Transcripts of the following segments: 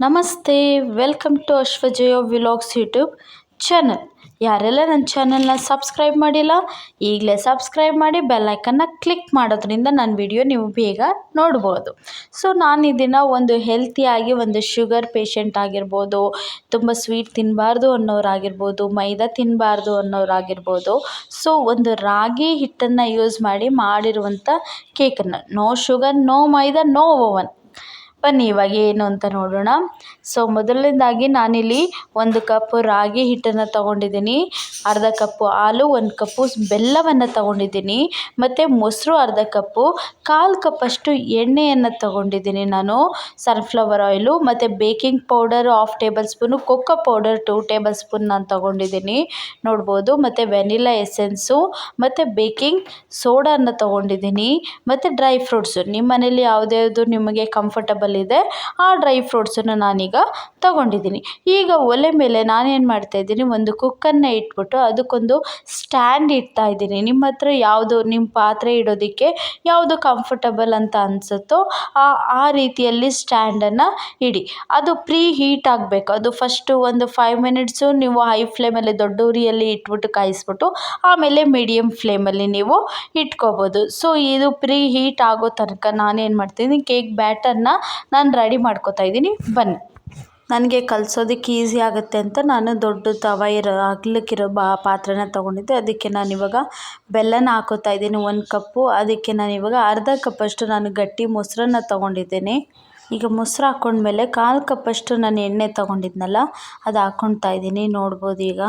ನಮಸ್ತೆ, welcome to Ashwajaya vlogs YouTube channel. ಯಾರೆಲ್ಲ ನನ್ನ ಚಾನಲ್ನ ಸಬ್ಸ್ಕ್ರೈಬ್ ಮಾಡಿಲ್ಲ, ಈಗಲೇ ಸಬ್ಸ್ಕ್ರೈಬ್ ಮಾಡಿ ಬೆಲ್ಲೈಕನ್ನ ಕ್ಲಿಕ್ ಮಾಡೋದ್ರಿಂದ ನನ್ನ ವಿಡಿಯೋ ನೀವು ಬೇಗ ನೋಡ್ಬೋದು. ಸೊ, ನಾನು ಇದನ್ನು ದಿನ ಒಂದು ಹೆಲ್ತಿಯಾಗಿ ಒಂದು ಶುಗರ್ ಪೇಷಂಟ್ ಆಗಿರ್ಬೋದು, ತುಂಬ ಸ್ವೀಟ್ ತಿನ್ನಬಾರ್ದು ಅನ್ನೋರಾಗಿರ್ಬೋದು, ಮೈದಾ ತಿನ್ನಬಾರ್ದು ಅನ್ನೋರಾಗಿರ್ಬೋದು. ಸೊ, ಒಂದು ರಾಗಿ ಹಿಟ್ಟನ್ನು ಯೂಸ್ ಮಾಡಿ ಮಾಡಿರುವಂಥ ಕೇಕನ್ನು no sugar no maida no oven ಬನ್ನಿ ಇವಾಗ ಏನು ಅಂತ ನೋಡೋಣ. ಸೊ, ಮೊದಲನೇದಾಗಿ ನಾನಿಲ್ಲಿ ಒಂದು ಕಪ್ ರಾಗಿ ಹಿಟ್ಟನ್ನು ತಗೊಂಡಿದ್ದೀನಿ. ಅರ್ಧ ಕಪ್ಪು ಹಾಲು, ಒಂದು ಕಪ್ಪು ಬೆಲ್ಲವನ್ನು ತಗೊಂಡಿದ್ದೀನಿ. ಮತ್ತು ಮೊಸರು ಅರ್ಧ ಕಪ್ಪು ಕಾಲು ಕಪ್ಪಷ್ಟು ಎಣ್ಣೆಯನ್ನು ತಗೊಂಡಿದ್ದೀನಿ ನಾನು. ಸನ್ಫ್ಲವರ್ ಆಯಿಲು ಮತ್ತು baking powder half tablespoon cocoa powder two tablespoon ನಾನು ತಗೊಂಡಿದ್ದೀನಿ. ನೋಡ್ಬೋದು. ಮತ್ತು ವೆನಿಲಾ ಎಸೆನ್ಸು ಮತ್ತು ಬೇಕಿಂಗ್ ಸೋಡಾನ ತಗೊಂಡಿದ್ದೀನಿ. ಮತ್ತು ಡ್ರೈ ಫ್ರೂಟ್ಸು ನಿಮ್ಮ ಮನೇಲಿ ಯಾವುದ್ಯಾವುದು ನಿಮಗೆ ಕಂಫರ್ಟಬಲ್ ಇದೆ ಆ ಡ್ರೈ ಫ್ರೂಟ್ಸನ್ನು ನಾನೀಗ ತಗೊಂಡಿದ್ದೀನಿ. ಈಗ ಒಲೆ ಮೇಲೆ ನಾನೇನು ಮಾಡ್ತಾಯಿದ್ದೀನಿ ಒಂದು ಕುಕ್ಕನ್ನು ಇಟ್ಬಿಟ್ಟು ಅದಕ್ಕೊಂದು ಸ್ಟ್ಯಾಂಡ್ ಇಡ್ತಾ ಇದ್ದೀನಿ. ನಿಮ್ಮ ಹತ್ರ ಯಾವುದು, ನಿಮ್ಮ ಪಾತ್ರೆ ಇಡೋದಕ್ಕೆ ಯಾವುದು ಕಂಫರ್ಟಬಲ್ ಅಂತ ಅನಿಸುತ್ತೋ ಆ ಆ ರೀತಿಯಲ್ಲಿ ಸ್ಟ್ಯಾಂಡನ್ನು ಇಡಿ. ಅದು ಪ್ರೀ ಹೀಟ್ ಆಗಬೇಕು. ಅದು ಫಸ್ಟು ಒಂದು ಫೈವ್ ಮಿನಿಟ್ಸು ನೀವು ಹೈ ಫ್ಲೇಮಲ್ಲಿ ದೊಡ್ಡ ಉರಿಯಲ್ಲಿ ಇಟ್ಬಿಟ್ಟು ಕಾಯಿಸ್ಬಿಟ್ಟು, ಆಮೇಲೆ ಮೀಡಿಯಮ್ ಫ್ಲೇಮಲ್ಲಿ ನೀವು ಇಟ್ಕೋಬೋದು. ಸೊ ಇದು ಪ್ರೀ ಹೀಟ್ ಆಗೋ ತನಕ ನಾನೇನು ಮಾಡ್ತೀನಿ ಕೇಕ್ ಬ್ಯಾಟರ್ನ ನಾನು ರೆಡಿ ಮಾಡ್ಕೋತಾ ಇದ್ದೀನಿ. ಬನ್ನಿ. ನನಗೆ ಕಲಿಸೋದಕ್ಕೆ ಈಸಿ ಆಗುತ್ತೆ ಅಂತ ನಾನು ದೊಡ್ಡ ತವ ಇರೋ ಅಗ್ಲಕ್ಕಿರೋ ಬಾ ಪಾತ್ರೆನ ತೊಗೊಂಡಿದ್ದೆ. ಅದಕ್ಕೆ ನಾನಿವಾಗ ಬೆಲ್ಲನ ಹಾಕೋತಾ ಇದ್ದೀನಿ, ಒಂದು ಕಪ್ಪು. ಅದಕ್ಕೆ ನಾನಿವಾಗ ಅರ್ಧ ಕಪ್ಪಷ್ಟು ನಾನು ಗಟ್ಟಿ ಮೊಸರನ್ನ ತೊಗೊಂಡಿದ್ದೀನಿ. ಈಗ ಮೊಸರು ಹಾಕ್ಕೊಂಡ್ಮೇಲೆ ಕಾಲು ಕಪ್ಪಷ್ಟು ನಾನು ಎಣ್ಣೆ ತೊಗೊಂಡಿದ್ನಲ್ಲ, ಅದು ಹಾಕ್ಕೊಳ್ತಾ ಇದ್ದೀನಿ, ನೋಡ್ಬೋದು ಈಗ.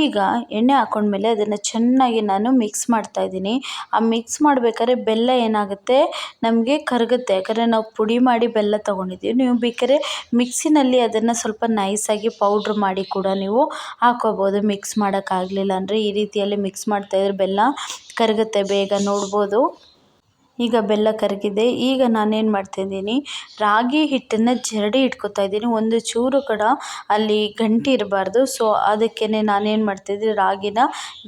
ಈಗ ಎಣ್ಣೆ ಹಾಕ್ಕೊಂಡ್ಮೇಲೆ ಅದನ್ನು ಚೆನ್ನಾಗಿ ನಾನು ಮಿಕ್ಸ್ ಮಾಡ್ತಾ ಇದ್ದೀನಿ. ಆ ಮಿಕ್ಸ್ ಮಾಡಬೇಕಾದ್ರೆ ಬೆಲ್ಲ ಏನಾಗುತ್ತೆ? ನಮಗೆ ಕರಗುತ್ತೆ. ಯಾಕಂದರೆ ನಾವು ಪುಡಿ ಮಾಡಿ ಬೆಲ್ಲ ತೊಗೊಂಡಿದ್ದೀವಿ. ನೀವು ಬೇಕಾದ್ರೆ ಮಿಕ್ಸಿನಲ್ಲಿ ಅದನ್ನು ಸ್ವಲ್ಪ ನೈಸಾಗಿ ಪೌಡ್ರ್ ಮಾಡಿ ಕೂಡ ನೀವು ಹಾಕೋಬೋದು. ಮಿಕ್ಸ್ ಮಾಡೋಕ್ಕಾಗಲಿಲ್ಲ ಅಂದರೆ ಈ ರೀತಿಯಲ್ಲಿ ಮಿಕ್ಸ್ ಮಾಡ್ತಾಯಿದ್ರೆ ಬೆಲ್ಲ ಕರಗುತ್ತೆ, ಬೇಗ ನೋಡ್ಬೋದು. ಈಗ ಬೆಲ್ಲ ಕರಗಿದೆ. ಈಗ ನಾನೇನು ಮಾಡ್ತಾಯಿದ್ದೀನಿ ರಾಗಿ ಹಿಟ್ಟನ್ನು ಜರಡಿ ಇಟ್ಕೊತಾ ಇದ್ದೀನಿ. ಒಂದು ಚೂರು ಕೂಡ ಅಲ್ಲಿ ಗಂಟು ಇರಬಾರ್ದು. ಸೊ ಅದಕ್ಕೇ ನಾನೇನು ಮಾಡ್ತಾಯಿದ್ದೀನಿ ರಾಗಿನ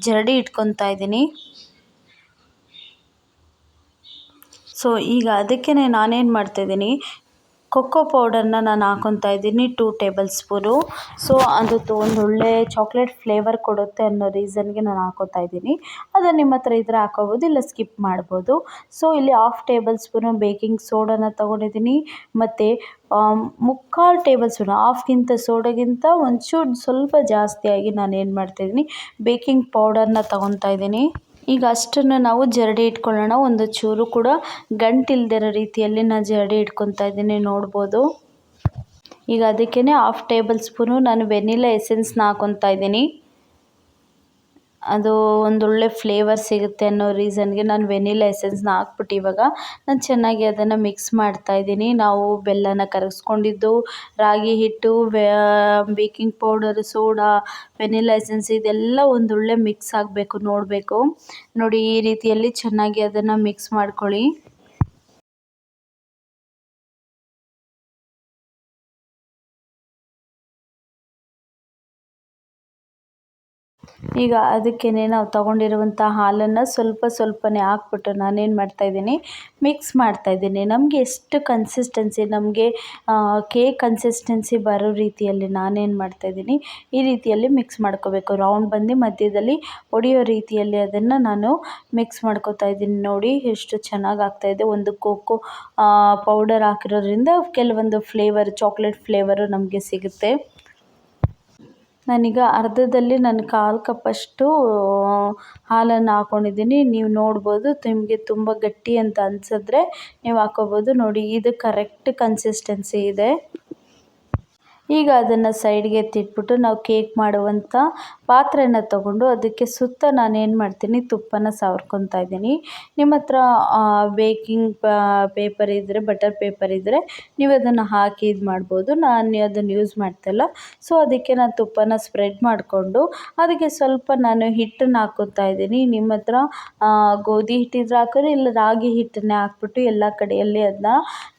ಜರಡಿ ಇಟ್ಕೊತಾ ಇದ್ದೀನಿ. ಸೊ ಈಗ ಅದಕ್ಕೇ ನಾನೇನು ಮಾಡ್ತಾಯಿದ್ದೀನಿ ಕೊಕ್ಕೋ ಪೌಡರ್ನ ನಾನು ಹಾಕ್ಕೊತಾ ಇದ್ದೀನಿ ಟೂ ಟೇಬಲ್ ಸ್ಪೂನು ಸೊ ಅದು ಒಂದು ಒಳ್ಳೆ ಚಾಕ್ಲೇಟ್ ಫ್ಲೇವರ್ ಕೊಡುತ್ತೆ ಅನ್ನೋ ರೀಸನ್ಗೆ ನಾನು ಹಾಕೋತಾ ಇದ್ದೀನಿ. ಅದು ನಿಮ್ಮ ಹತ್ರ ಇದ್ದರೆ ಹಾಕೋಬೋದು, ಇಲ್ಲ ಸ್ಕಿಪ್ ಮಾಡ್ಬೋದು. ಸೊ ಇಲ್ಲಿ ಹಾಫ್ ಟೇಬಲ್ ಸ್ಪೂನು ಬೇಕಿಂಗ್ ಸೋಡಾನ ತೊಗೊಂಡಿದ್ದೀನಿ. ಮತ್ತು ಮುಕ್ಕಾಲು ಟೇಬಲ್ ಸ್ಪೂನ್ ಹಾಫ್ಗಿಂತ ಸೋಡಗಿಂತ ಒಂಚೂರು ಸ್ವಲ್ಪ ಜಾಸ್ತಿಯಾಗಿ ನಾನು ಏನು ಮಾಡ್ತಾಯಿದ್ದೀನಿ ಬೇಕಿಂಗ್ ಪೌಡರ್ನ ತೊಗೊತಾ ಇದ್ದೀನಿ. ಈಗ ಅಷ್ಟನ್ನು ನಾವು ಜರಡಿ ಇಟ್ಕೊಳ್ಳೋಣ. ಒಂದು ಚೂರು ಕೂಡ ಗಂಟಿಲ್ದಿರೋ ರೀತಿಯಲ್ಲಿ ನಾನು ಜರಡಿ ಇಟ್ಕೊತಾ ಇದ್ದೀನಿ, ನೋಡ್ಬೋದು. ಈಗ ಅದಕ್ಕೇ ಹಾಫ್ ಟೇಬಲ್ ಸ್ಪೂನು ನಾನು ವೆನಿಲಾ ಎಸೆನ್ಸ್ನ ಹಾಕೊತಾ ಇದ್ದೀನಿ. ಅದು ಒಂದೊಳ್ಳೆ ಫ್ಲೇವರ್ ಸಿಗುತ್ತೆ ಅನ್ನೋ ರೀಸನ್ಗೆ ನಾನು ವೆನಿಲಾ ಎಸೆನ್ಸ್ನ ಹಾಕ್ಬಿಟ್ಟು ಇವಾಗ ನಾನು ಚೆನ್ನಾಗಿ ಅದನ್ನು ಮಿಕ್ಸ್ ಮಾಡ್ತಾಯಿದ್ದೀನಿ ನಾವು ಬೆಲ್ಲನ ಕರಗಿಸ್ಕೊಂಡಿದ್ದು, ರಾಗಿ ಹಿಟ್ಟು baking powder soda vanilla essence ಇದೆಲ್ಲ ಒಂದೊಳ್ಳೆ ಮಿಕ್ಸ್ ಆಗಬೇಕು ನೋಡಬೇಕು. ನೋಡಿ ಈ ರೀತಿಯಲ್ಲಿ ಚೆನ್ನಾಗಿ ಅದನ್ನು ಮಿಕ್ಸ್ ಮಾಡ್ಕೊಳ್ಳಿ. ಈಗ ಅದಕ್ಕೇ ನಾವು ತೊಗೊಂಡಿರುವಂಥ ಹಾಲನ್ನು ಸ್ವಲ್ಪ ಸ್ವಲ್ಪನೇ ಹಾಕ್ಬಿಟ್ಟು ನಾನೇನು ಮಾಡ್ತಾಯಿದ್ದೀನಿ ಮಿಕ್ಸ್ ಮಾಡ್ತಾಯಿದ್ದೀನಿ ನಮಗೆ ಎಷ್ಟು ಕನ್ಸಿಸ್ಟೆನ್ಸಿ ನಮಗೆ ಕೇಕ್ ಕನ್ಸಿಸ್ಟೆನ್ಸಿ ಬರೋ ರೀತಿಯಲ್ಲಿ ನಾನೇನು ಮಾಡ್ತಾಯಿದ್ದೀನಿ ಈ ರೀತಿಯಲ್ಲಿ ಮಿಕ್ಸ್ ಮಾಡ್ಕೋಬೇಕು. ರೌಂಡ್ ಬಂದು ಮಧ್ಯದಲ್ಲಿ ಒಡೆಯೋ ರೀತಿಯಲ್ಲಿ ಅದನ್ನು ನಾನು ಮಿಕ್ಸ್ ಮಾಡ್ಕೋತಾ ಇದ್ದೀನಿ. ನೋಡಿ ಎಷ್ಟು ಚೆನ್ನಾಗಿ ಆಗ್ತಾಯಿದೆ ಒಂದು ಕೋಕೋ ಪೌಡರ್ ಹಾಕಿರೋದ್ರಿಂದ ಕೆಲವೊಂದು ಫ್ಲೇವರ್ ಚಾಕ್ಲೇಟ್ ಫ್ಲೇವರು ನಮಗೆ ಸಿಗುತ್ತೆ. ನಾನೀಗ ಅರ್ಧದಲ್ಲಿ ನಾನು ಕಾಲು ಕಪ್ಪಷ್ಟು ಹಾಲನ್ನು ಹಾಕ್ಕೊಂಡಿದ್ದೀನಿ ನೀವು ನೋಡ್ಬೋದು ನಿಮಗೆ ತುಂಬ ಗಟ್ಟಿ ಅಂತ ಅನ್ಸಿದ್ರೆ ನೀವು ಹಾಕ್ಕೊಬೋದು ನೋಡಿ, ಇದು ಕರೆಕ್ಟ್ ಕನ್ಸಿಸ್ಟೆನ್ಸಿ ಇದೆ. ಈಗ ಅದನ್ನು ಸೈಡ್ಗೆ ಎತ್ತಿಟ್ಬಿಟ್ಟು ನಾವು ಕೇಕ್ ಮಾಡುವಂಥ ಪಾತ್ರೆನ ತಗೊಂಡು ಅದಕ್ಕೆ ಸುತ್ತ ನಾನೇನು ಮಾಡ್ತೀನಿ ತುಪ್ಪನ ಸವ್ರ್ಕೊತಾ ಇದ್ದೀನಿ. ನಿಮ್ಮ ಹತ್ರ ಬೇಕಿಂಗ್ ಪೇಪರ್ ಇದ್ದರೆ ಬಟರ್ ಪೇಪರ್ ಇದ್ದರೆ ನೀವು ಅದನ್ನು ಹಾಕಿ ಇದು ಮಾಡ್ಬೋದು. ನಾನು ಅದನ್ನು ಯೂಸ್ ಮಾಡ್ತಿಲ್ಲ. ಸೊ ಅದಕ್ಕೆ ನಾನು ತುಪ್ಪನ ಸ್ಪ್ರೆಡ್ ಮಾಡಿಕೊಂಡು ಅದಕ್ಕೆ ಸ್ವಲ್ಪ ನಾನು ಹಿಟ್ಟನ್ನು ಹಾಕೋತಾ ಇದ್ದೀನಿ. ನಿಮ್ಮ ಹತ್ರ ಗೋಧಿ ಹಿಟ್ಟಿದ್ರೆ ಹಾಕೋರಿ ಇಲ್ಲ ರಾಗಿ ಹಿಟ್ಟನ್ನೇ ಹಾಕ್ಬಿಟ್ಟು ಎಲ್ಲ ಕಡೆಯಲ್ಲಿ ಅದನ್ನ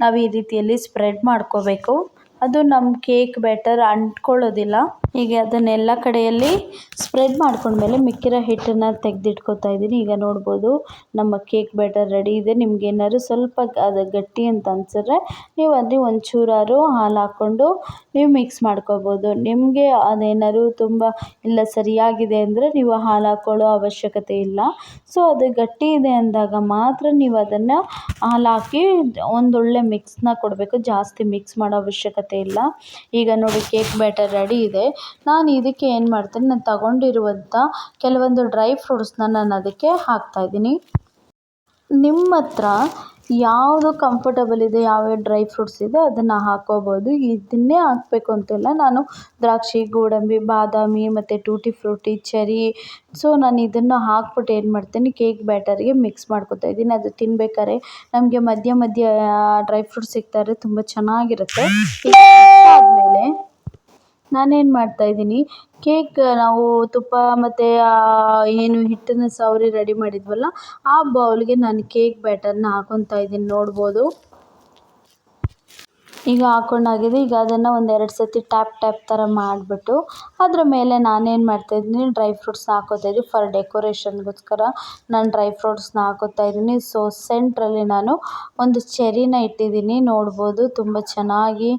ನಾವು ಈ ರೀತಿಯಲ್ಲಿ ಸ್ಪ್ರೆಡ್ ಮಾಡ್ಕೋಬೇಕು. ಅದು ನಮ್ಮ ಕೇಕ್ ಬ್ಯಾಟರ್ ಅಂಟ್ಕೊಳ್ಳೋದಿಲ್ಲ. ಈಗ ಅದನ್ನೆಲ್ಲ ಕಡೆಯಲ್ಲಿ ಸ್ಪ್ರೆಡ್ ಮಾಡ್ಕೊಂಡ್ಮೇಲೆ ಮಿಕ್ಕಿರೋ ಹಿಟ್ಟನ್ನು ತೆಗೆದಿಟ್ಕೊತಾ ಇದ್ದೀನಿ. ಈಗ ನೋಡ್ಬೋದು ನಮ್ಮ ಕೇಕ್ ಬ್ಯಾಟರ್ ರೆಡಿ ಇದೆ. ನಿಮ್ಗೆ ಏನಾದ್ರು ಸ್ವಲ್ಪ ಅದು ಗಟ್ಟಿ ಅಂತ ಅನ್ಸಿದ್ರೆ ನೀವು ಅಲ್ಲಿ ಒಂಚೂರಾದ್ರು ಹಾಲು ಹಾಕ್ಕೊಂಡು ನೀವು ಮಿಕ್ಸ್ ಮಾಡ್ಕೋಬೋದು. ನಿಮಗೆ ಅದೇನಾದ್ರು ತುಂಬ ಇಲ್ಲ ಸರಿಯಾಗಿದೆ ಅಂದರೆ ನೀವು ಹಾಲು ಹಾಕ್ಕೊಳ್ಳೋ ಅವಶ್ಯಕತೆ ಇಲ್ಲ. ಸೊ ಅದು ಗಟ್ಟಿ ಇದೆ ಅಂದಾಗ ಮಾತ್ರ ನೀವು ಅದನ್ನು ಹಾಲು ಹಾಕಿ ಒಂದೊಳ್ಳೆ ಮಿಕ್ಸ್ನ ಕೊಡಬೇಕು. ಜಾಸ್ತಿ ಮಿಕ್ಸ್ ಮಾಡೋ ಅವಶ್ಯಕತೆ ಇಲ್ಲ. ಈಗ ನೋಡಿ ಕೇಕ್ ಬ್ಯಾಟರ್ ರೆಡಿ ಇದೆ. ನಾನು ಇದಕ್ಕೆ ಏನು ಮಾಡ್ತೀನಿ? ನಾನು ತಗೊಂಡಿರುವಂಥ ಕೆಲವೊಂದು ಡ್ರೈ ಫ್ರೂಟ್ಸ್ನ ನಾನು ಅದಕ್ಕೆ ಹಾಕ್ತಾಯಿದ್ದೀನಿ ನಿಮ್ಮ ಹತ್ರ ಯಾವುದು ಕಂಫರ್ಟಬಲ್ ಇದೆ ಯಾವ್ಯಾವ ಡ್ರೈ ಫ್ರೂಟ್ಸ್ ಇದೆ ಅದನ್ನು ಹಾಕ್ಕೋಬೋದು ಇದನ್ನೇ ಹಾಕಬೇಕು ಅಂತಿಲ್ಲ ನಾನು ದ್ರಾಕ್ಷಿ ಗೋಡಂಬಿ ಬಾದಾಮಿ ಮತ್ತು ಟೂಟಿ ಫ್ರೂಟಿ ಚೆರಿ ಸೊ ನಾನು ಇದನ್ನು ಹಾಕ್ಬಿಟ್ಟು ಏನು ಮಾಡ್ತೀನಿ? ಕೇಕ್ ಬ್ಯಾಟರ್ಗೆ ಮಿಕ್ಸ್ ಮಾಡ್ಕೊತಾ ಇದ್ದೀನಿ. ಅದು ತಿನ್ಬೇಕಾದ್ರೆ ನಮಗೆ ಮಧ್ಯ ಮಧ್ಯ ಡ್ರೈ ಫ್ರೂಟ್ಸ್ ಸಿಗ್ತಾಯಿದ್ರೆ ತುಂಬ ಚೆನ್ನಾಗಿರುತ್ತೆ. ನಾನೇನು ಮಾಡ್ತಾಯಿದ್ದೀನಿ ಕೇಕ್ ನಾವು ತುಪ್ಪ ಮತ್ತು ಏನು ಹಿಟ್ಟನ್ನು ಸವರಿ ರೆಡಿ ಮಾಡಿದ್ವಲ್ಲ, ಆ ಬೌಲ್ಗೆ ನಾನು ಕೇಕ್ ಬ್ಯಾಟರ್ನ ಹಾಕೊತಾ ಇದ್ದೀನಿ. ನೋಡ್ಬೋದು? ಈಗ ಹಾಕೊಂಡಾಗಿದೆ. ಈಗ ಅದನ್ನು ಒಂದು ಎರಡು ಸತಿ ಟ್ಯಾಪ್ ಟ್ಯಾಪ್ ಥರ ಮಾಡಿಬಿಟ್ಟು ಅದರ ಮೇಲೆ ನಾನೇನು ಮಾಡ್ತಾಯಿದ್ದೀನಿ ಡ್ರೈ ಫ್ರೂಟ್ಸ್ನ ಹಾಕೋತಾ ಇದ್ದೀನಿ. ಫಾರ್ ಡೆಕೋರೇಷನ್ಗೋಸ್ಕರ ನಾನು ಡ್ರೈ ಫ್ರೂಟ್ಸ್ನ ಹಾಕೋತಾ ಇದ್ದೀನಿ. ಸೊ ಸೆಂಟ್ರಲ್ಲಿ ನಾನು ಒಂದು ಚೆರಿನ ಇಟ್ಟಿದ್ದೀನಿ. ನೋಡ್ಬೋದು ತುಂಬ ಚೆನ್ನಾಗಿ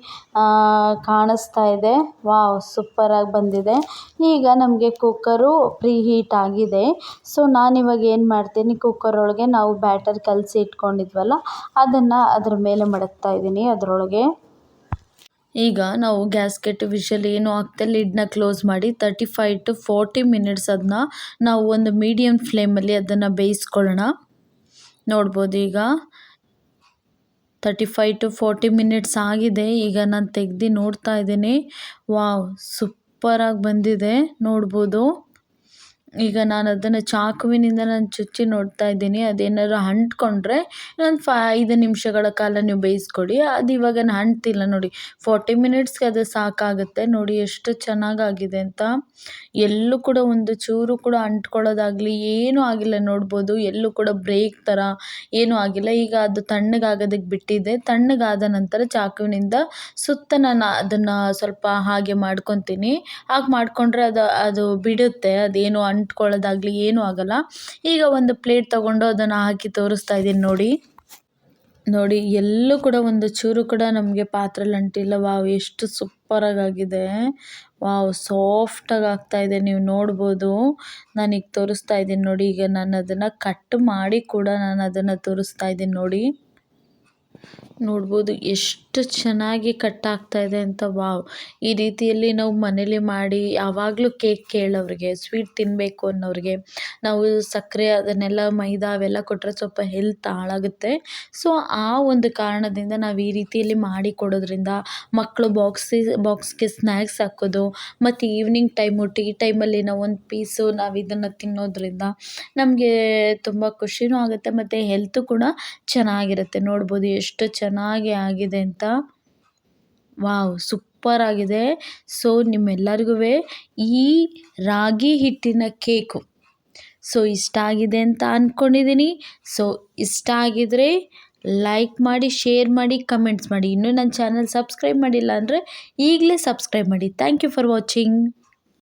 ಕಾಣಿಸ್ತಾ ಇದೆ. ವಾವ್ ಸೂಪರಾಗಿ ಬಂದಿದೆ. ಈಗ ನಮಗೆ ಕುಕ್ಕರು ಪ್ರೀ ಹೀಟ್ ಆಗಿದೆ ಸೊ ನಾನಿವಾಗ ಏನು ಮಾಡ್ತೀನಿ ಕುಕ್ಕರ್ ಒಳಗೆ ನಾವು ಬ್ಯಾಟರ್ ಕಲಸಿ ಇಟ್ಕೊಂಡಿದ್ವಲ್ಲ, ಅದನ್ನು ಅದ್ರ ಮೇಲೆ ಮಡಗ್ತಾ ಇದ್ದೀನಿ. ಅದರೊಳಗೆ ಈಗ ನಾವು ಗ್ಯಾಸ್ಕೆಟ್ ವಿಷಲ್ ಏನು ಹಾಕ್ದೆ ಲಿಡ್ನ ಕ್ಲೋಸ್ ಮಾಡಿ thirty five to forty minutes ಅದನ್ನ ನಾವು ಒಂದು ಮೀಡಿಯಮ್ ಫ್ಲೇಮಲ್ಲಿ ಅದನ್ನು ಬೇಯಿಸ್ಕೊಳ್ಳೋಣ. ನೋಡ್ಬೋದು ಈಗ thirty five to forty minutes ಆಗಿದೆ. ಈಗ ನಾನು ತೆಗ್ದು ನೋಡ್ತಾ ಇದ್ದೀನಿ. ವಾವ್ ಸೂಪರಾಗಿ ಬಂದಿದೆ. ನೋಡ್ಬೋದು. ಈಗ ನಾನು ಅದನ್ನು ಚಾಕುವಿನಿಂದ ನಾನು ಚುಚ್ಚಿ ನೋಡ್ತಾ ಇದ್ದೀನಿ. ಅದೇನಾದ್ರು ಅಂಟ್ಕೊಂಡ್ರೆ ಇನ್ನೊಂದು ಫೈ, ಐದು ನಿಮಿಷಗಳ ಕಾಲ ನೀವು ಬೇಯಿಸ್ಕೊಡಿ. ಅದು ಇವಾಗ ಅಂಟಿಲ್ಲ ನೋಡಿ. ಫೋರ್ಟಿ ಮಿನಿಟ್ಸ್ಗೆ ಅದು ಸಾಕಾಗುತ್ತೆ. ನೋಡಿ ಎಷ್ಟು ಚೆನ್ನಾಗಾಗಿದೆ ಅಂತ. ಎಲ್ಲೂ ಕೂಡ ಒಂದು ಚೂರು ಕೂಡ ಅಂಟ್ಕೊಳ್ಳೋದಾಗಲಿ ಏನೂ ಆಗಿಲ್ಲ ನೋಡ್ಬೋದು. ಎಲ್ಲೂ ಕೂಡ ಬ್ರೇಕ್ ಥರ ಏನೂ ಆಗಿಲ್ಲ. ಈಗ ಅದು ತಣ್ಣಗಾಗೋದಕ್ಕೆ ಬಿಟ್ಟಿದ್ದೆ ತಣ್ಣಗಾದ ನಂತರ ಚಾಕುವಿನಿಂದ ಸುತ್ತ ನಾನು ಅದನ್ನು ಸ್ವಲ್ಪ ಹಾಗೆ ಮಾಡ್ಕೊತೀನಿ. ಹಾಗೆ ಮಾಡಿಕೊಂಡ್ರೆ ಅದು ಅದು ಬಿಡುತ್ತೆ. ಅದೇನು ಅಂಟ್ಕೊಳ್ಳೋದಾಗಲಿ ಏನೂ ಆಗಲ್ಲ. ಈಗ ಒಂದು ಪ್ಲೇಟ್ ತಗೊಂಡು ಅದನ್ನು ಹಾಕಿ ತೋರಿಸ್ತಾ ಇದ್ದೀನಿ ನೋಡಿ. ನೋಡಿ, ಎಲ್ಲೂ ಕೂಡ ಒಂದು ಚೂರು ಕೂಡ ನಮಗೆ ಪಾತ್ರೆಲಿ ಅಂಟಿಲ್ಲ ವಾವ್, ಎಷ್ಟು ಸೂಪರಾಗಿ ಆಗಿದೆ ವಾವ್, ಸಾಫ್ಟಾಗಿ ಇದೆ. ನೀವು ನೋಡ್ಬೋದು. ನಾನೀಗ ತೋರಿಸ್ತಾ ಇದ್ದೀನಿ ನೋಡಿ. ಈಗ ನಾನು ಅದನ್ನು ಕಟ್ ಮಾಡಿ ಕೂಡ ನಾನು ಅದನ್ನು ತೋರಿಸ್ತಾ ಇದ್ದೀನಿ ನೋಡಿ. ನೋಡ್ಬೋದು ಎಷ್ಟು ಚೆನ್ನಾಗಿ ಕಟ್ ಆಗ್ತಾ ಇದೆ ಅಂತ ವಾವ್. ಈ ರೀತಿಯಲ್ಲಿ ನಾವು ಮನೇಲಿ ಮಾಡಿ ಯಾವಾಗಲೂ ಕೇಕ್ ಕೇಳೋರಿಗೆ ಸ್ವೀಟ್ ತಿನ್ನಬೇಕು ಅನ್ನೋರಿಗೆ ನಾವು ಸಕ್ಕರೆ ಅದನ್ನೆಲ್ಲ ಮೈದಾ ಅವೆಲ್ಲ ಕೊಟ್ಟರೆ ಸ್ವಲ್ಪ ಹೆಲ್ತ್ ಹಾಳಾಗುತ್ತೆ. ಸೊ ಆ ಒಂದು ಕಾರಣದಿಂದ ನಾವು ಈ ರೀತಿಯಲ್ಲಿ ಮಾಡಿ ಕೊಡೋದ್ರಿಂದ ಮಕ್ಕಳು ಬಾಕ್ಸ್ ಬಾಕ್ಸ್ಗೆ ಸ್ನ್ಯಾಕ್ಸ್ ಹಾಕೋದು, ಮತ್ತು ಈವ್ನಿಂಗ್ ಟೈಮು ಟೀ ಟೈಮಲ್ಲಿ ನಾವು ಒಂದು ಪೀಸು ನಾವು ಇದನ್ನು ತಿನ್ನೋದ್ರಿಂದ ನಮಗೆ ತುಂಬ ಖುಷಿನೂ ಆಗುತ್ತೆ, ಮತ್ತು ಹೆಲ್ತು ಕೂಡ ಚೆನ್ನಾಗಿರುತ್ತೆ. ನೋಡ್ಬೋದು ಎಷ್ಟು ಚೆನ್ನಾಗಿ ಆಗಿದೆ ಅಂತ. ವಾವ್, ಸೂಪರ್ ಆಗಿದೆ. ಸೊ ನಿಮ್ಮೆಲ್ಲರಿಗೂ ಈ ರಾಗಿ ಹಿಟ್ಟಿನ ಕೇಕು. ಸೊ, ಇಷ್ಟ ಆಗಿದೆ ಅಂತ ಅಂದ್ಕೊಂಡಿದ್ದೀನಿ ಸೊ, ಇಷ್ಟ ಆಗಿದರೆ ಲೈಕ್ ಮಾಡಿ, ಶೇರ್ ಮಾಡಿ, ಕಮೆಂಟ್ಸ್ ಮಾಡಿ. ಇನ್ನೂ ನನ್ನ ಚಾನಲ್ ಸಬ್ಸ್ಕ್ರೈಬ್ ಮಾಡಿಲ್ಲ ಅಂದರೆ ಈಗಲೇ ಸಬ್ಸ್ಕ್ರೈಬ್ ಮಾಡಿ. Thank you for watching.